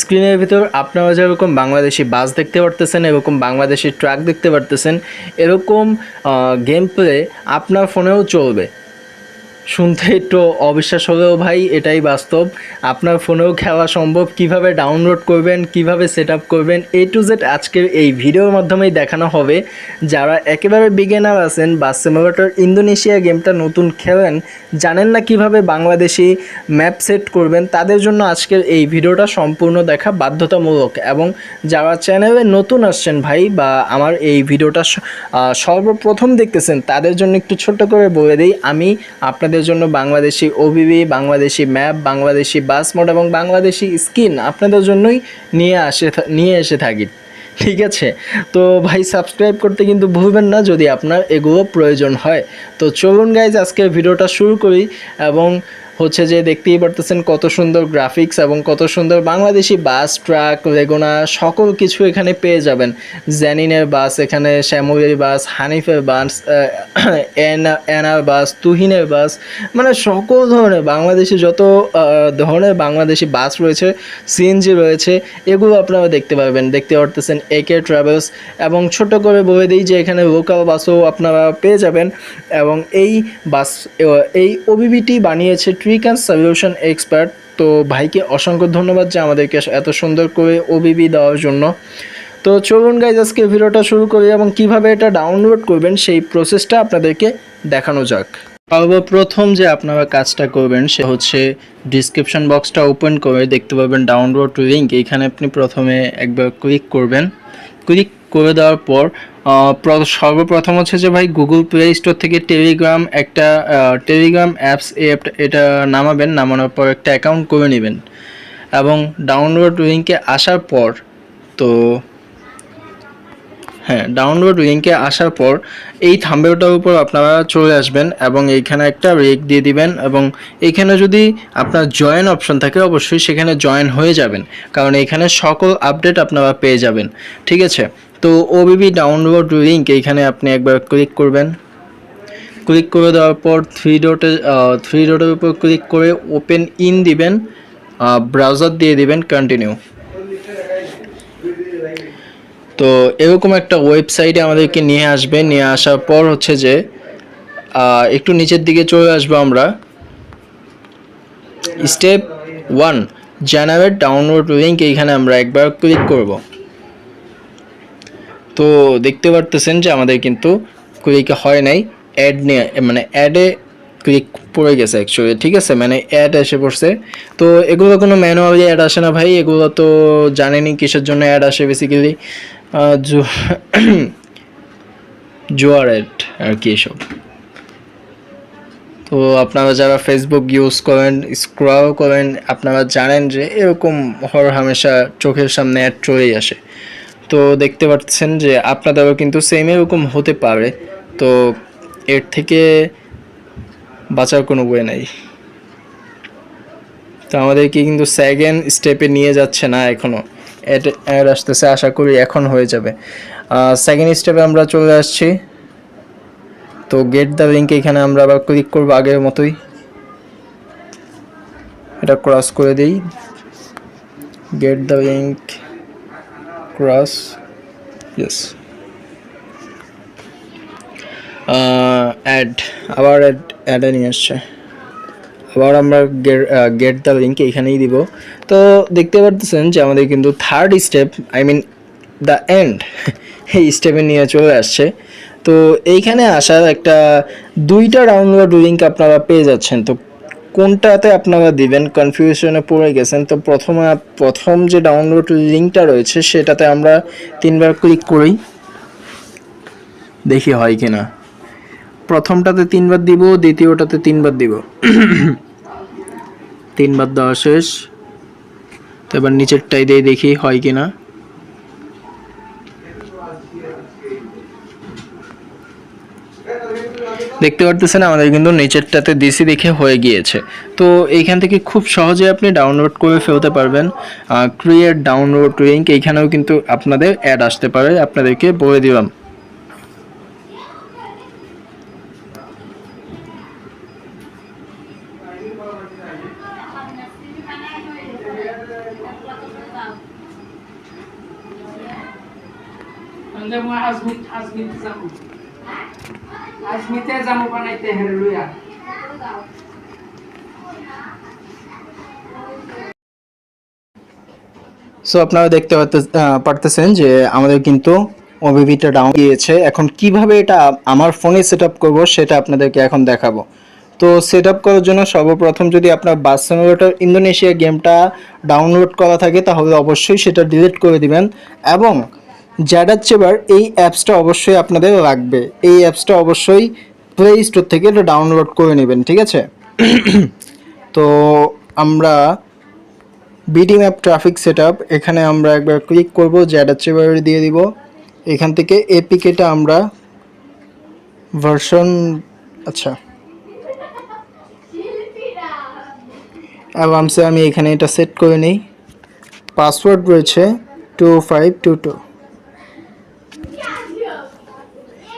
স্ক্রিনের ভিতর আপনারা যেরকম বাংলাদেশি বাস দেখতে পারতেছেন, এরকম বাংলাদেশি ট্রাক দেখতে পারতেছেন, এরকম গেম প্লে আপনার ফোনেও চলবে। শুনতে একটু অবিশ্বাস হলেও ভাই, এটাই বাস্তব। আপনার ফোনেও খেলা সম্ভব। কীভাবে ডাউনলোড করবেন, কীভাবে সেট করবেন এ টু জেড আজকের এই ভিডিওর মাধ্যমেই দেখানো হবে। যারা একেবারে বিগেনার আছেন বা সিমুলেটর ইন্দোনেশিয়া গেমটা নতুন খেলেন, জানেন না কীভাবে বাংলাদেশি ম্যাপ সেট করবেন, তাদের জন্য আজকের এই ভিডিওটা সম্পূর্ণ দেখা বাধ্যতামূলক। এবং যারা চ্যানেলে নতুন আসছেন ভাই বা আমার এই ভিডিওটা সর্বপ্রথম দেখতেছেন, তাদের জন্য একটু ছোট্ট করে বলে দিই, আমি আপনাদের জন্য Bangladeshi OBB Bangladeshi map, Bangladeshi bus mod এবং বাংলাদেশি স্কিন আপনাদের জন্যই নিয়ে আসে নিয়ে এসে থাকি। ঠিক আছে? তো ভাই সাবস্ক্রাইব করতে কিন্তু ভুলবেন না যদি আপনার এগুলো প্রয়োজন হয়। তো চলুন গাইজ আজকের ভিডিওটা শুরু করি এবং হচ্ছে যে দেখতেই পারতেছেন কত সুন্দর গ্রাফিক্স এবং কত সুন্দর বাংলাদেশি বাস ট্রাক রেগোনা সকল কিছু এখানে পেয়ে যাবেন। জ্যানিনের বাস, এখানে শ্যামলের বাস, হানিফের বাস এনার বাস, তুহিনের বাস মানে সকল ধরনের বাংলাদেশি যত ধরনের বাংলাদেশি বাস রয়েছে সিএনজি রয়েছে, এগুলো আপনারা দেখতে পারবেন। দেখতে পারতেছেন একে ট্রাভেলস এবং ছোট করে বলে দিই যে এখানে লোকাল বাসও আপনারা পেয়ে যাবেন এবং এই বাস, এই ওবিবিটি বানিয়েছে ট্রিক অ্যান্ড সলিউশন এক্সপার্ট তো ভাইকে অসংখ্য ধন্যবাদ যে আমাদেরকে এত সুন্দর করে ওবিবি দেওয়ার জন্য। তো চলুন গাইজ আজকে ভিডিওটা শুরু করি এবং কীভাবে এটা ডাউনলোড করবেন সেই প্রসেসটা আপনাদেরকে দেখানো যাক। সর্বপ্রথম যে আপনারা কাজটা করবেন সে হচ্ছে ডিসক্রিপশন বক্সটা ওপেন করে দেখতে পাবেন ডাউনলোড লিঙ্ক এইখানে আপনি প্রথমে একবার ক্লিক করবেন। ক্লিক করে দেওয়ার প্র- সর্বপ্রথম হচ্ছে যে ভাই গুগল প্লে স্টোর থেকে টেলিগ্রাম একটা টেলিগ্রাম অ্যাপস এটা নামাবেন, নামানোর পর একটা অ্যাকাউন্ট করে নেবেন। এবং ডাউনলোড লিঙ্কে আসার পর, তো হ্যাঁ ডাউনলোড লিঙ্কে আসার পর এই থাম্বেলটার উপর আপনারা চলে আসবেন এবং এইখানে একটা রেক দিয়ে দিবেন এবং এইখানে যদি আপনার জয়েন অপশন থাকে অবশ্যই সেখানে জয়েন হয়ে যাবেন। কারণ এইখানে সকল আপডেট আপনারা পেয়ে যাবেন। ঠিক আছে? তো ওবিবি ডাউনলোড লিঙ্ক এইখানে আপনি একবার ক্লিক করবেন। ক্লিক করে দেওয়ার পর থ্রি ডটে থ্রি ডটের উপর ক্লিক করে ওপেন ইন দিবেন ব্রাউজার দিয়ে দিবেন কন্টিনিউ তো এরকম একটা ওয়েবসাইটে আমাদেরকে নিয়ে আসবে। নিয়ে আসার পর হচ্ছে যে একটু নিচের দিকে চলে আসব আমরা। Step one generate download link এইখানে আমরা একবার ক্লিক করব। তো দেখতে পারতেছেন যে আমাদের কিন্তু ক্লিক হয় নাই অ্যাড নিয়ে মানে অ্যাডে ক্লিক পড়ে গেছে অ্যাকচুয়ালি ঠিক আছে? মানে অ্যাড এসে পড়ছে। তো এগুলো কোনো ম্যানুয়ালি অ্যাড আসে না ভাই, এগুলো তো জানেনই কিসের জন্য অ্যাড আসে বেসিক্যালি জোয়ার অ্যাড আর কি এসব। তো আপনারা যারা ফেসবুক ইউজ করেন স্ক্রল করেন, আপনারা জানেন যে এরকম হর হামেশা চোখের সামনে অ্যাড চলেই আসে। তো দেখতে পাচ্ছেন যে আপনাদেরও কিন্তু সেম এরকম হতে পারে। তো এর থেকে বাঁচার কোনো ওয়ে নাই। তো আমাদেরকে কিন্তু সেকেন্ড স্টেপে নিয়ে যাচ্ছে না এখনও অ্যাড আসতেছে, আশা করি এখন হয়ে যাবে। সেকেন্ড স্টেপে আমরা চলে আসছি। তো গেট দ্য লিঙ্ক এখানে আমরা আবার ক্লিক করব আগের মতোই। এটা ক্রস করে দিই। Get the link cross yes add আবার অ্যাড অ্যাডে নিয়ে আসছে। আবার আমরা গেট দ্য লিঙ্ক এখানেই দিব। তো দেখতে পারতেছেন যে আমাদের কিন্তু third step I mean the end এই স্টেপে নিয়ে চলে আসছে। তো এইখানে আসার একটা দুইটা ডাউনলোড লিঙ্ক আপনারা পেয়ে যাচ্ছেন। তো কোনটাতে আপনারা দিবেন? কনফিউশনে পড়ে গেছেন। তো প্রথমে প্রথম যে ডাউনলোড লিঙ্কটা রয়েছে, সেটাতে আমরা তিনবার ক্লিক করি। দেখি হয় কি না প্রথমটাতে তিনবার দিব, দ্বিতীয়টাতে তিনবার দিব। তিনবার দেওয়া শেষ। তো এবার নিচেরটাই দিয়ে দেখি হয় কিনা। দেখতে পারতেছেন, আমাদের কিন্তু নিচেরটাতে দিসি দেখে হয়ে গিয়েছে। তো এইখান থেকে খুব সহজে আপনি ডাউনলোড করে ফেলতে পারবেন। ক্রিয়েট ডাউনলোড লিঙ্ক এইখানেও কিন্তু আপনাদের অ্যাড আসতে পারে। আপনাদেরকে বলে দিলাম। عندما عزمت عزمت زمن বানাইতে হেরে লইয়া। সো আপনারা দেখতে পারতেছেন যে আমাদের কিন্তু ওবিভিটা ডাউন গিয়েছে। এখন কীভাবে এটা আমার ফোনে সেট আপ করব সেটা আপনাদেরকে এখন দেখাবো। তো সেট আপ করার জন্য সর্বপ্রথম যদি আপনার বাস সিমুলেটর ইন্দোনেশিয়া গেমটা ডাউনলোড করা থাকে, তাহলে অবশ্যই সেটা ডিলিট করে দিবেন এবং জ্যাডার চেবার এই অ্যাপসটা অবশ্যই আপনাদের লাগবে। এই অ্যাপসটা অবশ্যই প্লে স্টোর থেকে এটা ডাউনলোড করে নেবেন, ঠিক আছে? তো আমরা বিডি ম্যাপ ট্রাফিক সেট এখানে আমরা একবার ক্লিক করব জ্যাডার চেবার দিয়ে দিব। এখান থেকে এপিকেটা আমরা ভার্সন আচ্ছা। আরামসে আমি এখানে এটা সেট করে নিই। পাসওয়ার্ড রয়েছে টু ফাইভ টু টু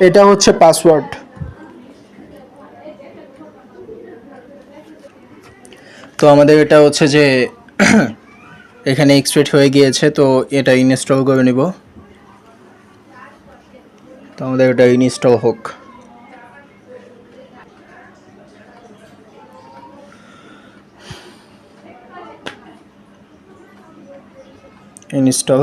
এটা হচ্ছে পাসওয়ার্ড তো আমাদের এটা হচ্ছে যে এখানে এক্সট্রেট হয়ে গিয়েছে, তো এটা ইনস্টল করে নিব। তো আমাদের এটা ইনস্টল হোক। ইনস্টল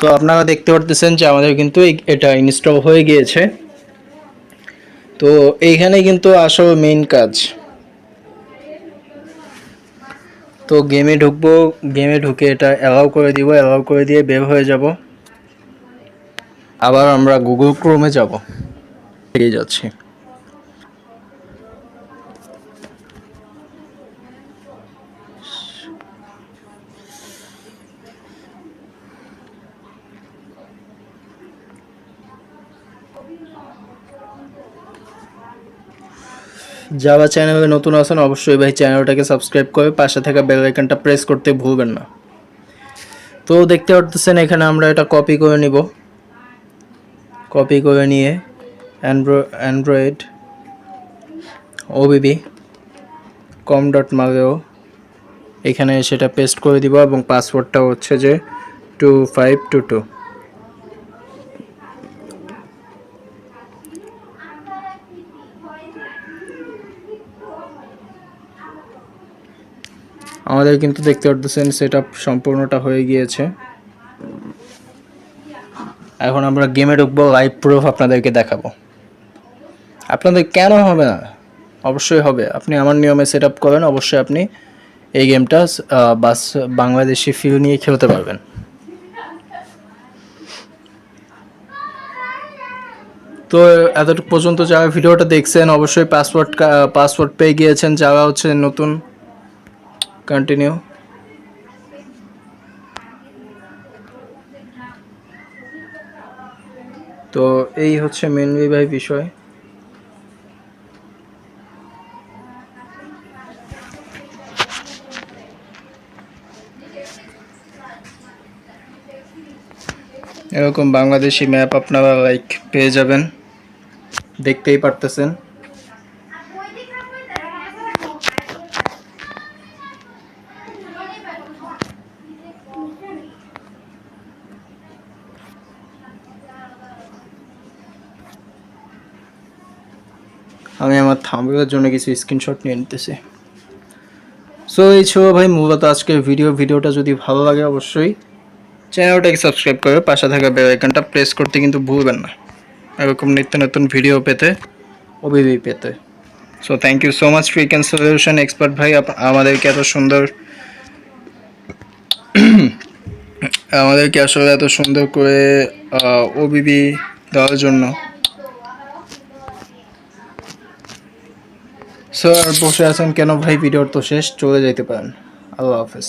তো আপনারা দেখতে পারতেছেন যে আমাদের কিন্তু এটা ইনস্টল হয়ে গিয়েছে। তো এইখানে কিন্তু আসল মেইন কাজ। তো গেমে ঢুকবো গেমে ঢুকে এটা অ্যালাউ করে দিব অ্যালাউ করে দিয়ে বের হয়ে যাব। আবার আমরা গুগল ক্রোমে যাব। পেয়ে যাচ্ছি। যারা চ্যানেলে নতুন আছেন, অবশ্যই ভাই চ্যানেলটাকে সাবস্ক্রাইব করে পাশে থাকা বেল আইকনটা প্রেস করতে ভুলবেন না। তো দেখতে পারতেছেন, এখানে আমরা এটা কপি করে নিব। কপি করে নিয়ে Andro android OBB com dot maleo এখানে সেটা পেস্ট করে দিব এবং পাসওয়ার্ডটা হচ্ছে যে টু ফাইভ টু টু আমাদের কিন্তু দেখতে পারতেছেন সেট সম্পূর্ণটা হয়ে গিয়েছে। এখন আমরা গেমে ঢুকবো লাইভ প্রুফ আপনাদেরকে দেখাবো। আপনাদের কেন হবে না? অবশ্যই হবে। আপনি আমার নিয়মে সেট করেন, অবশ্যই আপনি এই গেমটা বাস বাংলাদেশি ফিল নিয়ে খেলতে পারবেন। তো এতটুকু পর্যন্ত যারা ভিডিওটা দেখছেন, অবশ্যই পাসওয়ার্ড পাসওয়ার্ড পেয়ে গিয়েছেন। যারা হচ্ছে নতুন কন্টিনিউ তো এই হচ্ছে মেনলি ভাই বিষয়। এরকম বাংলাদেশি ম্যাপ আপনারা লাইক পেয়ে যাবেন। দেখতেই পারতেছেন আমি আমার থাম্বেলের জন্য কিছু স্ক্রিনশট নিয়ে নিতেছি। সো এই ছিল ভাই মূলত আজকের ভিডিও ভিডিওটা যদি ভালো লাগে অবশ্যই চ্যানেলটাকে সাবস্ক্রাইব করে পাশে থাকা বেল আইকনটা প্রেস করতে কিন্তু ভুলবেন না। এরকম নিত্য নতুন ভিডিও পেতে ওবিবি পেতে। So thank you so much freaken solution expert ভাই। আমাদেরকে এত সুন্দর আমাদেরকে আসলে এত সুন্দর করে ওবিবি দেওয়ার জন্য স্যার বসে আছেন কেন ভাই? ভিডিওর তো শেষ চলে যেতে পারেন। আল্লাহ হাফেজ।